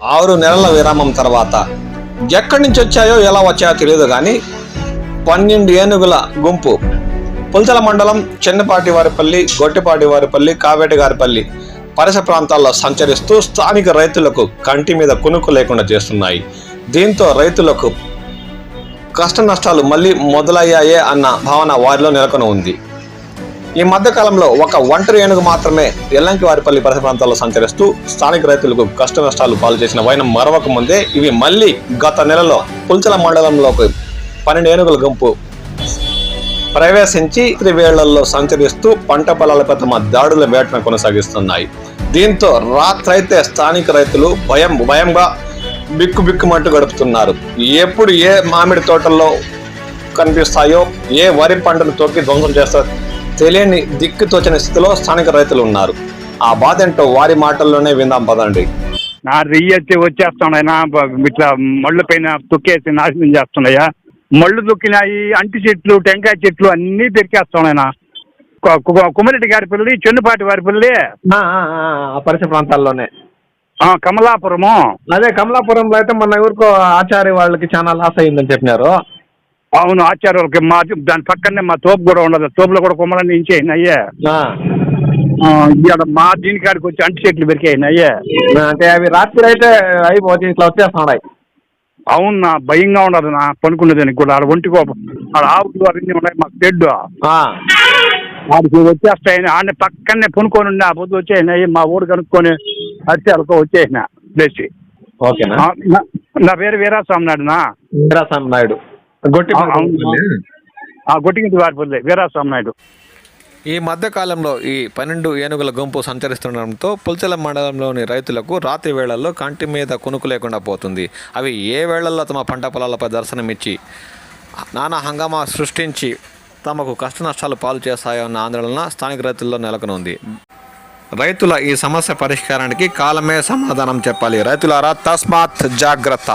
ఆరు నెలల విరామం తర్వాత ఎక్కడి నుంచి వచ్చాయో ఎలా వచ్చాయో తెలియదు కానీ పన్నెండు ఏనుగుల గుంపు. పుల్తల మండలం చిన్నపాటి వారిపల్లి గొట్టిపాటి వారిపల్లి కావేటి గారిపల్లి పరిసర ప్రాంతాల్లో సంచరిస్తూ స్థానిక రైతులకు కంటి మీద కునుకు లేకుండా చేస్తున్నాయి. దీంతో రైతులకు కష్ట నష్టాలు మళ్ళీ మొదలయ్యాయే అన్న భావన వారిలో నెలకొని ఉంది ఈ మధ్య కాలంలో ఒక ఒంటరి ఏనుగు మాత్రమే ఎల్లంకి వారిపల్లి పరిసర ప్రాంతాల్లో సంచరిస్తూ స్థానిక రైతులకు కష్ట నష్టాలు పాలు చేసిన వైనం మరవక ముందే ఇవి మళ్ళీ గత నెలలో పుల్చల మండలంలోకి పన్నెండు ఏనుగుల గుంపు ప్రవేశించి ఇతర వేళ్ళలో సంచరిస్తూ పంట పొలాలపై తమ దాడుల వేటను కొనసాగిస్తున్నాయి. దీంతో రాత్రైతే స్థానిక రైతులు భయం భయంగా బిక్కు బిక్కుమంటూ గడుపుతున్నారు. ఎప్పుడు ఏ మామిడి తోటల్లో కనిపిస్తాయో ఏ వరి పంటను తొక్కి ధ్వంసం చేస్తారు తెలియని దిక్కు తోచని స్థితిలో స్థానిక రైతులు ఉన్నారు. ఆ బాధ ఏంటో వారి మాటల్లోనే విందాం పదండి. నా రెయ్యి వచ్చేస్తున్నాయినా ఇట్లా మళ్ళీ పైన తొక్కేసి నాశనం చేస్తున్నాయా? మళ్ళు తొక్కినాయి అంటి చెట్లు టెంకాయ చెట్లు అన్నీ పెరికేస్తున్నాయినా కుమరెడ్డి గారి పిల్లి చెన్నుపాటి వారి పిల్లి. ఆ పరిసర ప్రాంతాల్లోనే. ఆ, కమలాపురము. అదే కమలాపురంలో అయితే మన ఊరికో ఆచార్య వాళ్ళకి చాలా లాస్ అయిందని చెప్పినారు. అవును ఆచార్యులకి మా దాని పక్కనే మా తోపు కూడా ఉండదు. తోపులో కూడా కుమ్మలన్నీ ఇంచేయండి అయ్యే. ఇక్కడ మా దీనికాడికి వచ్చి అంటి చెట్లు పెరికాయి అయ్యే. అంటే అవి రాత్రి అయితే అయిపోతే ఇట్లా వచ్చేస్తున్నాయి. అవును నా భయంగా ఉండదు నా పనుకునేదానికి కూడా. ఆడ ఒంటికో ఆడ ఆవులు అవన్నీ ఉన్నాయి మాకు తెడ్డు. వాడికి వచ్చేస్తాయని ఆడ పక్కనే పునుకొని ఉండి ఆ పొద్దు వచ్చేసినాయి మా ఊరు కనుక్కొని అరిసెలకు వచ్చేసిన లేచి. ఓకేనా? నా- పేరు వీరాస్వామి నాయుడునా? వీరాస్వామి నాయుడు. గొట్టిగింటి వారిపల్లి వీరాస్వామి నాయుడు. ఈ మధ్య కాలంలో ఈ పన్నెండు ఏనుగుల గుంపు సంచరిస్తుండడంతో పుల్చెల మండలంలోని రైతులకు రాత్రి వేళల్లో కంటి మీద కునుకు లేకుండా పోతుంది. అవి ఏ వేళల్లో తమ పంట పొలాలపై దర్శనమిచ్చి నానా హంగామా సృష్టించి తమకు కష్ట నష్టాలు పాలు చేస్తాయో అన్న ఆందోళన స్థానిక రైతుల్లో నెలకొని ఉంది రైతుల ఈ సమస్య పరిష్కారానికి కాలమే సమాధానం చెప్పాలి. రైతులారా తస్మాత్ జాగ్రత్త.